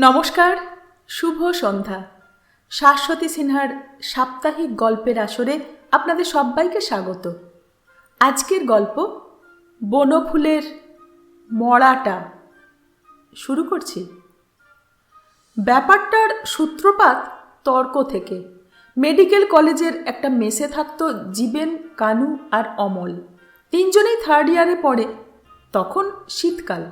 নমস্কার, শুভ সন্ধ্যা। শাশ্বতী সিনহার সাপ্তাহিক গল্পের আসরে আপনাদের সবাইকে স্বাগত। আজকের গল্প বনফুলের মরাটা শুরু করছি। ব্যাপারটার সূত্রপাত তর্ক থেকে। মেডিকেল কলেজের একটা মেসে থাকতো জীবেন, কানু আর অমল। তিনজনেই থার্ড ইয়ারে পড়ে, তখন শীতকাল।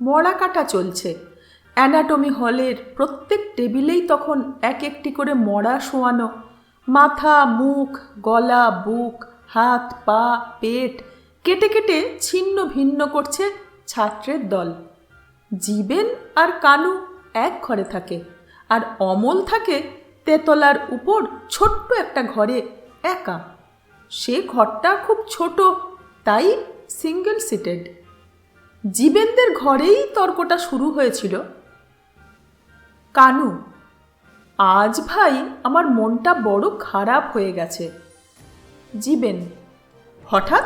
মরা কাটা চলছে। অ্যানাটমি হলের প্রত্যেক টেবিলেই তখন এক একটি করে মরা শোয়ানো। মাথা, মুখ, গলা, বুক, হাত, পা, পেট, কেটে কেটে ছিন্ন ভিন্ন করছে ছাত্রের দল। জীবেন আর কানু এক ঘরে থাকে, আর অমল থাকে তেতলার উপর ছোট্ট একটা ঘরে একা। সে ঘরটা খুব ছোট, তাই সিঙ্গেল সিটেড জীবেনদের ঘরেই তর্কটা শুরু হয়েছিল কানু, আজ ভাই আমার মনটা বড় খারাপ হয়ে গেছে। জীবেন, হঠাৎ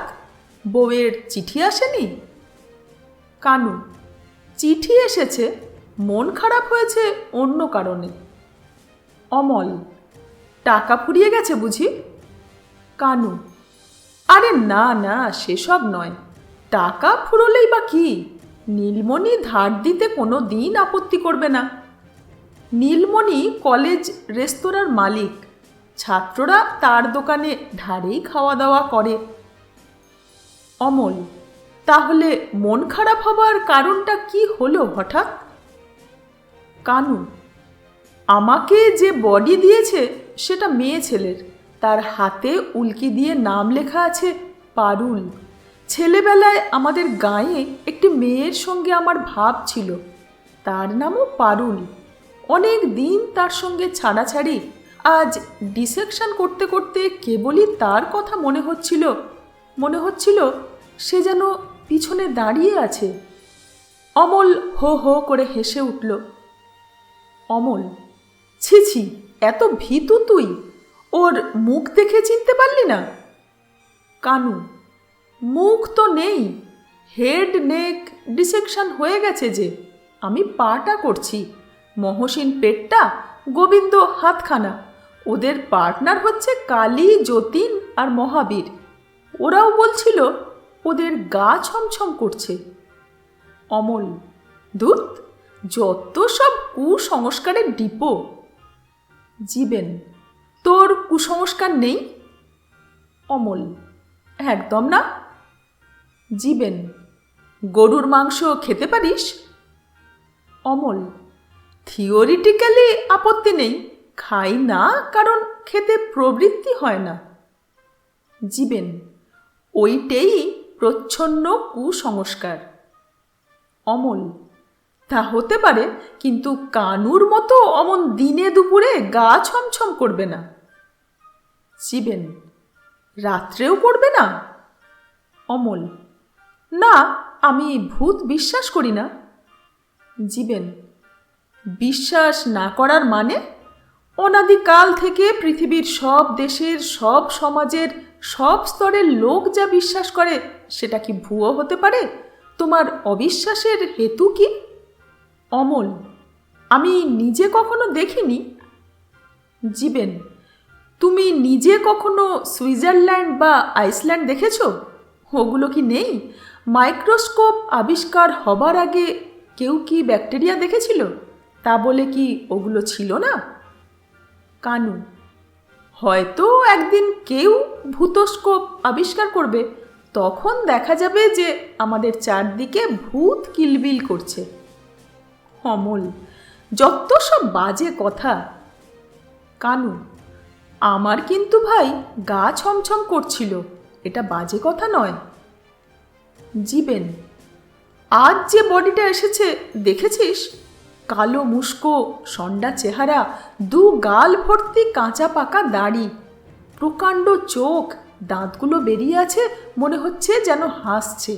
বউয়ের চিঠি আসেনি? কানু, চিঠি এসেছে, মন খারাপ হয়েছে অন্য কারণে। অমল, টাকা ফুরিয়ে গেছে বুঝি? কানু, আরে না না, সেসব নয়। টাকা ফুরলেই বা কি? নীলমণি ধার দিতে কোনো দিন আপত্তি করবে না। নীলমণি কলেজ রেস্তোরাঁর মালিক। ছাত্ররা তার দোকানে ধারেই খাওয়া দাওয়া করে। অমল, তাহলে মন খারাপ হবার কারণটা কি হলো হঠাৎ? কানু, আমাকে যে বডি দিয়েছে সেটা মেয়ে ছেলের। তার হাতে উল্কি দিয়ে নাম লেখা আছে পারুল। ছেলেবেলায় আমাদের গাঁয়ে একটি মেয়ের সঙ্গে আমার ভাব ছিল। তার নামও পারুল। অনেক দিন তার সঙ্গে ছাড়াছাড়ি। আজ ডিসেকশন করতে করতে কেবলই তার কথা মনে হচ্ছিল। মনে হচ্ছিল সে যেন পিছনে দাঁড়িয়ে আছে। অমল হো হো করে হেসে উঠল। অমল, ছি ছি, এত ভীতু তুই। ওর মুখ দেখে চিনতে পারলি না? কানু, মুখ তো নেই। হেড, নেক, ডিসেকশন হয়ে গেছে যে। আমি পাটা করছি। মহসিন পেটটা গোবিন্দ হাতখানা। ওদের পার্টনার হচ্ছে কালী, যতীন আর মহাবীর। ওরাও বলছিল, ওদের গা ছমছম করছে। অমল দূত যত সব কুসংস্কারের ডিপো। জীবেন, তোর কুসংস্কার নেই? অমল, একদম না। জীবেন, গরুর মাংস খেতে পারিস? অমল থিওরিটিক্যালি আপত্তি নেই। খাই না, কারণ খেতে প্রবৃত্তি হয় না। জীবেন, ওইটেই প্রচ্ছন্ন কুসংস্কার। অমল, তা হতে পারে, কিন্তু কানুর মতো অমন দিনে দুপুরে গা ছমছম করবে না। জীবেন, রাত্রেও করবে না। অমল, না, আমি ভূত বিশ্বাস করি না। জীবেন বিশ্বাস না করার মানে? অনাদিকাল থেকে পৃথিবীর সব দেশের, সব সমাজের, সব স্তরের লোক যা বিশ্বাস করে, সেটা কি ভুয়ো হতে পারে? তোমার অবিশ্বাসের হেতু কি? অমল, আমি নিজে কখনো দেখিনি। জীবেন, তুমি নিজে কখনো সুইজারল্যান্ড বা আইসল্যান্ড দেখেছ? ওগুলো কি নেই? মাইক্রোস্কোপ আবিষ্কার হবার আগে কেউ কি ব্যাকটেরিয়া দেখেছিল? তা বলে কি ওগুলো ছিল না? কানু, হয়তো একদিন কেউ ভূতস্কোপ আবিষ্কার করবে, তখন দেখা যাবে যে আমাদের চারদিকে ভূত কিলবিল করছে। অমল, যত সব বাজে কথা। কানু, আমার কিন্তু ভাই গা ছমছম করছিল, এটা বাজে কথা নয়। জীবেন, আজ যে বডিটা এসেছে, দেখেছিস? কালো মুস্কো, সন্ডা চেহারা, দু গাল ভর্তি কাঁচা পাকা দাড়ি। প্রকাণ্ড চোখ, দাঁতগুলো বেরিয়ে আছে, মনে হচ্ছে যেন হাসছে।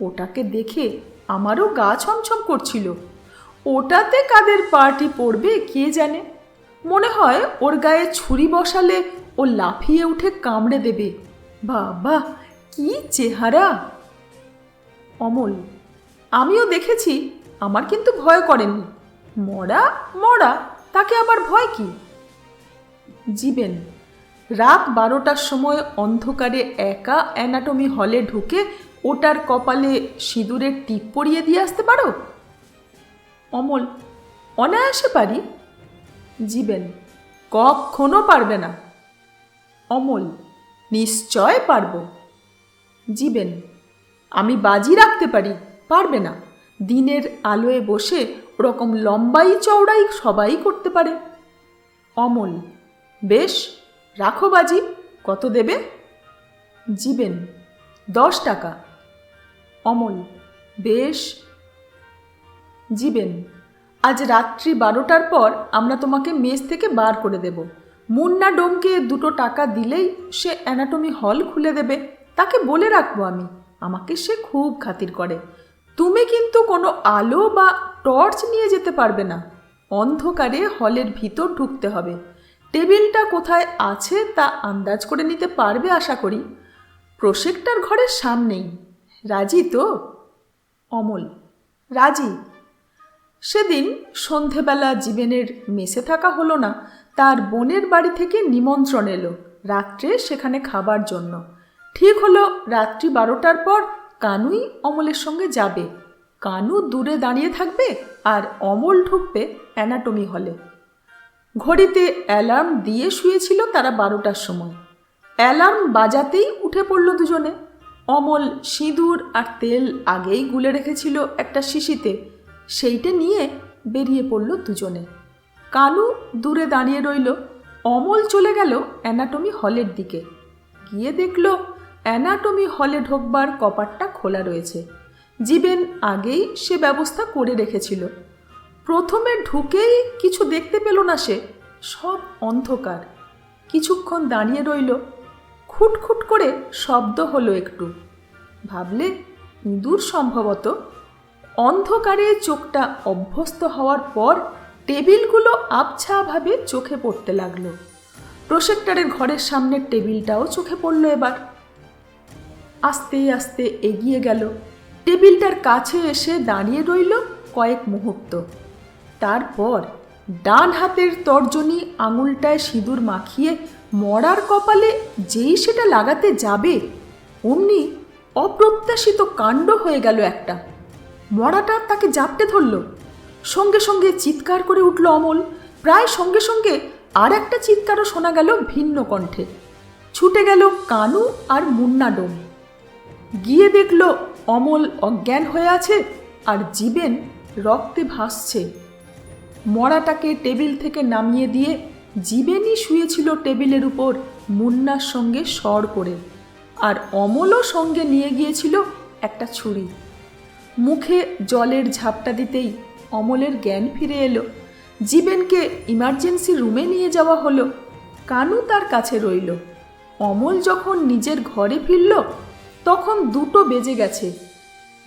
ওটাকে দেখে আমারও গা ছমছম করছিল। ওটাতে কাদের পার্টি পড়বে, কে জানে? মনে হয় ওর গায়ে ছুরি বসালে ও লাফিয়ে উঠে কামড়ে দেবে। বাবা, কি চেহারা! অমল, আমিও দেখেছি আমার কিন্তু ভয় করেনি মরা মরা, তাকে আবার ভয় কি? জীবেন, রাত বারোটার সময় অন্ধকারে একা অ্যানাটমি হলে ঢুকে ওটার কপালে সিঁদুরের টিপ পরিয়ে দিয়ে আসতে পারো? অমল, অনায়াসে পারি। জীবেন, কখনো পারবে না। অমল, নিশ্চয় পারব। জীবেন, আমি বাজি রাখতে পারি, পারবে না। দিনের আলোয় বসে ওরকম লম্বাই চওড়াই সবাই করতে পারে। অমল, বেশ, রাখো বাজি, কত দেবে? জীবেন, দশ টাকা। অমল, বেশ, জীবেন, আজ রাত্রি বারোটার পর আমরা তোমাকে মেস থেকে বার করে দেব। মুন্না ডোমকে দুটো টাকা দিলেই সে অ্যানাটমি হল খুলে দেবে। তাকে বলে রাখব আমি, আমাকে সে খুব খাতির করে। তুমি কিন্তু কোনো আলো বা টর্চ নিয়ে যেতে পারবে না। অন্ধকারে হলের ভিতর ঢুকতে হবে। টেবিলটা কোথায় আছে তা আন্দাজ করে নিতে পারবে আশা করি। প্রসেক্টার ঘরের সামনেই। রাজি তো? অমল। রাজি। সেদিন সন্ধেবেলা জীবেনের মেসে থাকা হলো না, তার বোনের বাড়ি থেকে নিমন্ত্রণ এলো রাত্রে সেখানে খাবার জন্য। ঠিক হলো রাত্রি বারোটার পর কানুই অমলের সঙ্গে যাবে। কানু দূরে দাঁড়িয়ে থাকবে আর অমল ঢুকবে অ্যানাটমি হলে ঘড়িতে অ্যালার্ম দিয়ে শুয়েছিল তারা বারোটার সময়। অ্যালার্ম বাজাতেই উঠে পড়ল দুজনে। অমল সিঁদুর আর তেল আগেই গুলে রেখেছিল একটা শিশিতে। সেইটে নিয়ে বেরিয়ে পড়ল দুজনে। কানু দূরে দাঁড়িয়ে রইল। অমল চলে গেল অ্যানাটমি হলের দিকে। গিয়ে দেখল অ্যানাটমি হলে ঢোকবার কপাটটা খোলা রয়েছে। জীবেন আগেই সে ব্যবস্থা করে রেখেছিল। প্রথমে ঢুকেই কিছু দেখতে পেল না সে, সব অন্ধকার। কিছুক্ষণ দাঁড়িয়ে রইল, খুটখুট করে শব্দ হলো একটু। ভাবলে ইঁদুর সম্ভবত। অন্ধকারে চোখটা অভ্যস্ত হওয়ার পর টেবিলগুলো আবছাভাবে চোখে পড়তে লাগল। প্রসেক্টরের ঘরের সামনের টেবিলটাও চোখে পড়ল এবার। আস্তে আস্তে এগিয়ে গেল। টেবিলটার কাছে এসে দাঁড়িয়ে রইল কয়েক মুহূর্ত। তারপর ডান হাতের তর্জনী আঙুলটায় সিঁদুর মাখিয়ে মরার কপালে যেই সেটা লাগাতে যাবে, অমনি অপ্রত্যাশিত কাণ্ড হয়ে গেল একটা। মরাটা তাকে জাপটে ধরল। সঙ্গে সঙ্গে চিৎকার করে উঠল অমল। প্রায় সঙ্গে সঙ্গে আর একটা চিৎকারও শোনা গেল ভিন্ন কণ্ঠে। ছুটে গেল কানু আর মুন্না ডোম। গিয়ে দেখল অমল অজ্ঞান হয়ে আছে আর জীবেন রক্তে ভাসছে। মরাটাকে টেবিল থেকে নামিয়ে দিয়ে জীবেনই শুয়েছিল টেবিলের উপর মুন্নার সঙ্গে সর করে আর অমলও সঙ্গে নিয়ে গিয়েছিল একটা ছুরি। মুখে জলের ঝাপটা দিতেই অমলের জ্ঞান ফিরে এলো। জীবেনকে ইমার্জেন্সি রুমে নিয়ে যাওয়া হলো। কানু তার কাছে রইল। অমল যখন নিজের ঘরে ফিরল তখন দুটো বেজে গেছে।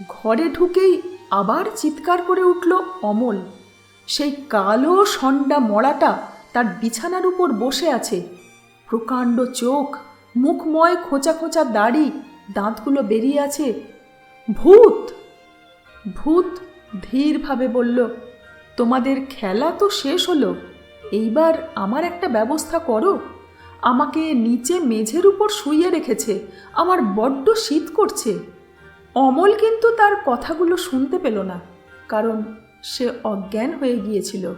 ঘরে ঢুকেই আবার চিৎকার করে উঠল অমল। সেই কালো সন্ডা মড়াটা তার বিছানার উপর বসে আছে। প্রকাণ্ড চোখ, মুখময় খোঁচা খোঁচা দাড়ি, দাঁতগুলো বেরিয়ে আছে। ভূত! ভূত ধীরভাবে বলল, তোমাদের খেলা তো শেষ হলো, এইবার আমার একটা ব্যবস্থা করো। আমাকে নিচে মেঝের উপর শুইয়ে রেখেছে, আমার বড্ড শীত করছে। অমল কিন্তু তার কথাগুলো শুনতে পেল না, কারণ সে অজ্ঞান হয়ে গিয়েছিল।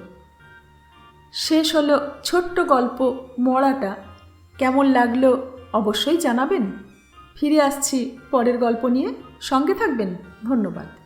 শেষ হলো ছোট্ট গল্প মরাটা। কেমন লাগল অবশ্যই জানাবেন। ফিরে আসছি পরের গল্প নিয়ে। সঙ্গে থাকবেন। ধন্যবাদ।